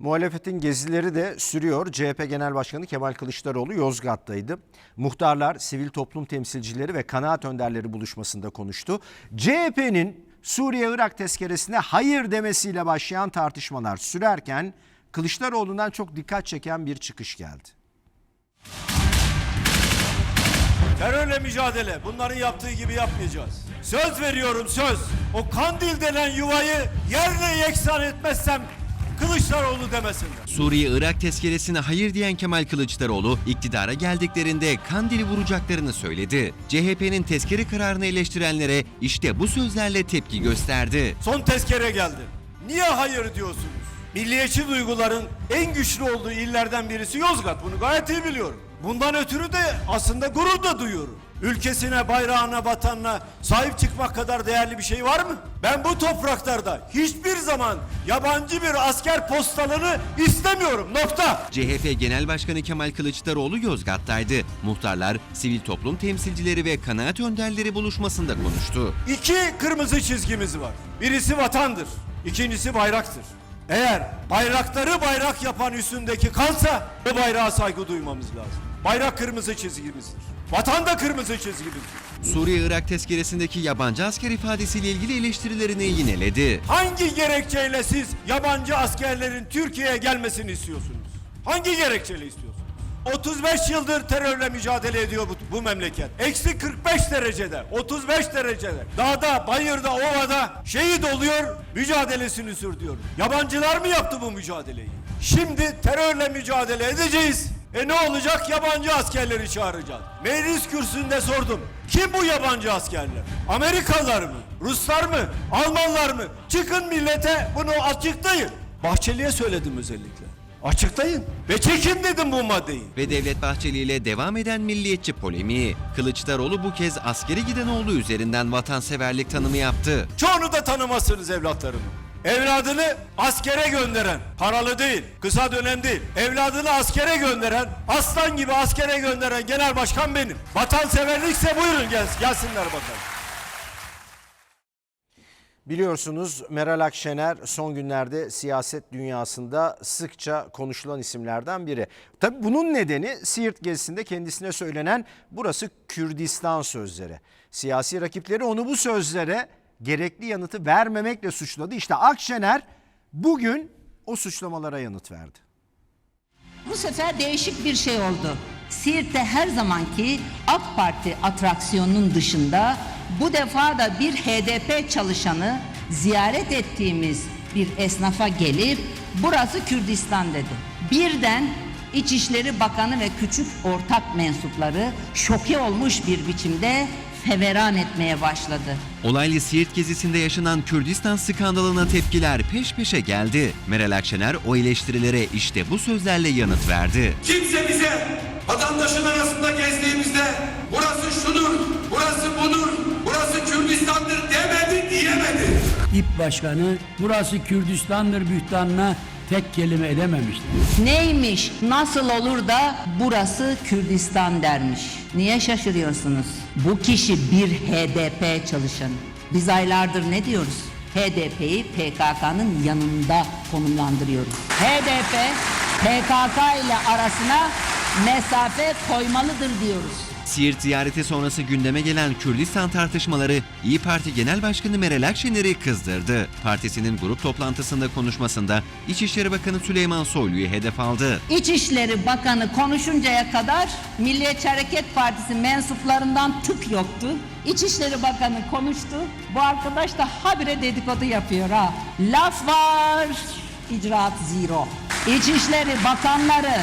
Muhalefetin gezileri de sürüyor. CHP Genel Başkanı Kemal Kılıçdaroğlu Yozgat'taydı. Muhtarlar, sivil toplum temsilcileri ve kanaat önderleri buluşmasında konuştu. CHP'nin Suriye-Irak tezkeresine hayır demesiyle başlayan tartışmalar sürerken Kılıçdaroğlu'ndan çok dikkat çeken bir çıkış geldi. Terörle mücadele. Bunların yaptığı gibi yapmayacağız. Söz veriyorum söz. O kandil denen yuvayı yerle yeksan etmezsem Kılıçdaroğlu demesinler. Suriye-Irak tezkeresine hayır diyen Kemal Kılıçdaroğlu iktidara geldiklerinde Kandil'i vuracaklarını söyledi. CHP'nin tezkere kararını eleştirenlere işte bu sözlerle tepki gösterdi. Son tezkere geldi. Niye hayır diyorsunuz? Milliyetçi duyguların en güçlü olduğu illerden birisi Yozgat. Bunu gayet iyi biliyorum. Bundan ötürü de aslında gurur da duyuyorum. Ülkesine, bayrağına, vatanına sahip çıkmak kadar değerli bir şey var mı? Ben bu topraklarda hiçbir zaman yabancı bir asker postalını istemiyorum. Nokta. CHP Genel Başkanı Kemal Kılıçdaroğlu Yozgat'taydı. Muhtarlar, sivil toplum temsilcileri ve kanaat önderleri buluşmasında konuştu. İki kırmızı çizgimiz var. Birisi vatandır, ikincisi bayraktır. Eğer bayrakları bayrak yapan üstündeki kansa bu bayrağa saygı duymamız lazım. Bayrak kırmızı çizgimizdir. Vatan da kırmızı çizgimizdir. Suriye-Irak tezkeresindeki yabancı asker ifadesiyle ilgili eleştirilerini yineledi. Hangi gerekçeyle siz yabancı askerlerin Türkiye'ye gelmesini istiyorsunuz? Hangi gerekçeyle istiyorsunuz? 35 yıldır terörle mücadele ediyor bu, bu memleket. Eksi 45 derecede, 35 derecede. Dağda, bayırda, ovada şehit oluyor, mücadelesini sürdürüyor. Yabancılar mı yaptı bu mücadeleyi? Şimdi terörle mücadele edeceğiz. E ne olacak? Yabancı askerleri çağıracağız. Meclis kürsüsünde sordum. Kim bu yabancı askerler? Amerikalılar mı? Ruslar mı? Almanlar mı? Çıkın millete bunu açıklayın. Bahçeli'ye söyledim özellikle. Açıklayın. Ve çekin dedim bu maddeyi. Ve Devlet Bahçeli ile devam eden milliyetçi polemiği. Kılıçdaroğlu bu kez askere giden oğlu üzerinden vatanseverlik tanımı yaptı. Çoğunu da tanımazsınız evlatlarımı. Evladını askere gönderen, paralı değil, kısa dönem değil, evladını askere gönderen, aslan gibi askere gönderen genel başkan benim. Vatanseverlikse buyurun gel, gelsinler bakalım. Biliyorsunuz Meral Akşener son günlerde siyaset dünyasında sıkça konuşulan isimlerden biri. Tabi bunun nedeni Siirt gezisinde kendisine söylenen burası Kürdistan sözleri. Siyasi rakipleri onu bu sözlere gerekli yanıtı vermemekle suçladı. İşte Akşener bugün o suçlamalara yanıt verdi. Bu sefer değişik bir şey oldu. Siirt'te her zamanki AK Parti atraksiyonunun dışında bu defa da bir HDP çalışanı ziyaret ettiğimiz bir esnafa gelip burası Kürdistan dedi. Birden İçişleri Bakanı ve küçük ortak mensupları şoke olmuş bir biçimde feveran etmeye başladı. Olaylı Siirt gezisinde yaşanan Kürdistan skandalına tepkiler peş peşe geldi. Meral Akşener o eleştirilere işte bu sözlerle yanıt verdi. Kimse bize vatandaşın arasında gezdiğimizde burası şudur, burası budur, burası Kürdistan'dır demedi diyemedi. İP Başkanı burası Kürdistan'dır bühtanına tek kelime edememiştir. Neymiş, nasıl olur da burası Kürdistan dermiş. Niye şaşırıyorsunuz? Bu kişi bir HDP çalışanı. Biz aylardır ne diyoruz? HDP'yi PKK'nın yanında konumlandırıyoruz. HDP, PKK ile arasına mesafe koymalıdır diyoruz. Siirt ziyareti sonrası gündeme gelen Kürdistan tartışmaları İyi Parti Genel Başkanı Meral Akşener'i kızdırdı. Partisinin grup toplantısında konuşmasında İçişleri Bakanı Süleyman Soylu'yu hedef aldı. İçişleri Bakanı konuşuncaya kadar Milliyetçi Hareket Partisi mensuplarından tık yoktu. İçişleri Bakanı konuştu. Bu arkadaş da habire dedikodu yapıyor ha. Laf var, icraat zero. İçişleri Bakanları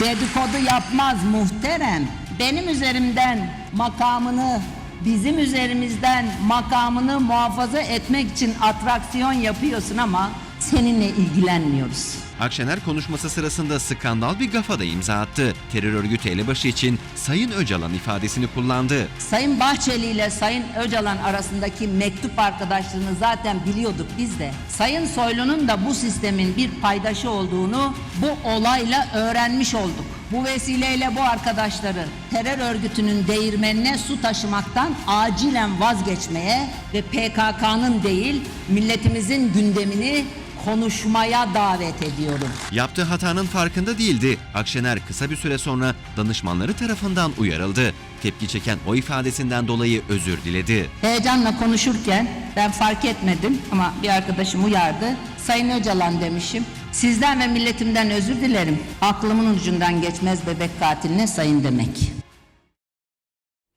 dedikodu yapmaz muhterem. Benim üzerimden makamını bizim üzerimizden makamını muhafaza etmek için atraksiyon yapıyorsun ama seninle ilgilenmiyoruz. Akşener konuşması sırasında skandal bir gafa da imza attı. Terör örgütü elebaşı için Sayın Öcalan ifadesini kullandı. Sayın Bahçeli ile Sayın Öcalan arasındaki mektup arkadaşlığını zaten biliyorduk biz de. Sayın Soylu'nun da bu sistemin bir paydaşı olduğunu bu olayla öğrenmiş olduk. Bu vesileyle bu arkadaşları terör örgütünün değirmenine su taşımaktan acilen vazgeçmeye ve PKK'nın değil milletimizin gündemini konuşmaya davet ediyorum. Yaptığı hatanın farkında değildi. Akşener kısa bir süre sonra danışmanları tarafından uyarıldı. Tepki çeken o ifadesinden dolayı özür diledi. Heyecanla konuşurken ben fark etmedim ama bir arkadaşım uyardı. Sayın Öcalan demişim. Sizden ve milletimden özür dilerim. Aklımın ucundan geçmez bebek katiline sayın demek.